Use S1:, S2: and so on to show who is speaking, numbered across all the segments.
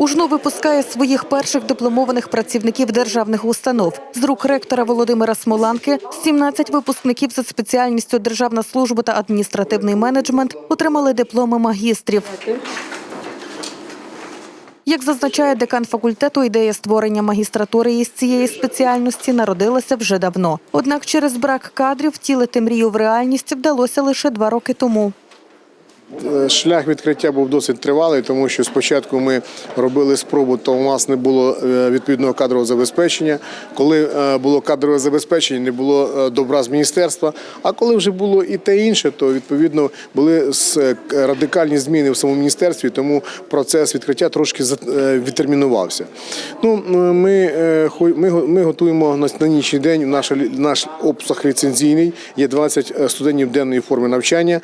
S1: УЖНУ випускає своїх перших дипломованих працівників державних установ. З рук ректора Володимира Смоланки 17 випускників за спеціальністю Державна служба та адміністративний менеджмент отримали дипломи магістрів. Як зазначає декан факультету, ідея створення магістратури із цієї спеціальності народилася вже давно. Однак через брак кадрів втілити мрію в реальність вдалося лише два роки тому.
S2: Е, Шлях відкриття був досить тривалий, тому що спочатку ми робили спробу, то у нас не було е, відповідного кадрового забезпечення. Коли е, було кадрове забезпечення, не було добра з міністерства. А коли вже було і те інше, то відповідно були радикальні зміни в самому міністерстві, тому процес відкриття трошки відтермінувався. Ну, ми, ми, ми готуємо на нічний день наш, наш обсаг ліцензійний. Є 20 студентів денної форми навчання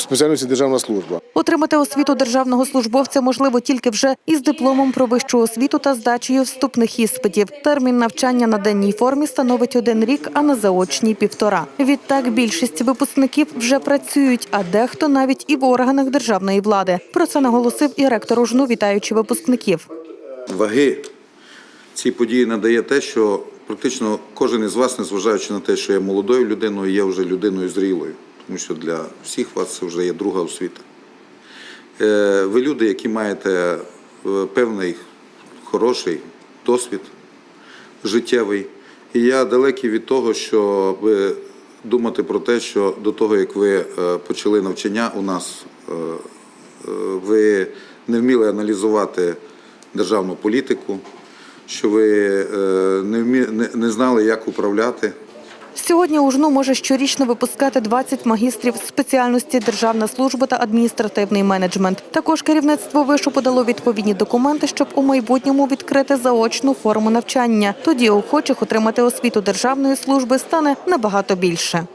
S2: спеціальності державна служба.
S1: Отримати освіту державного службовця можливо тільки вже із дипломом про вищу освіту та здачею вступних іспитів. Термін навчання на денній формі становить один рік, а на заочній півтора. Відтак більшість випускників вже працюють, а дехто навіть і в органах державної влади. Про це наголосив і ректор УЖНУ, вітаючи випускників.
S3: ваги цій події надає те, що практично кожен із вас, незважаючи на те, що є молодою людиною, є вже людиною зрілою, тому що для всіх вас це вже є друга освіта. Е, Ви люди, які маєте е, певний хороший досвід життєвий. І я далекий від того, щоб думати про те, що до того, як ви е, почали навчання у нас, е, е, ви не вміли аналізувати державну політику, що ви е, не знали, як управляти.
S1: Сьогодні УЖНУ може щорічно випускати 20 магістрів спеціальності державна служба та адміністративний менеджмент. Також керівництво вишу подало відповідні документи, щоб у майбутньому відкрити заочну форму навчання. Тоді охочих отримати освіту державної служби стане набагато більше.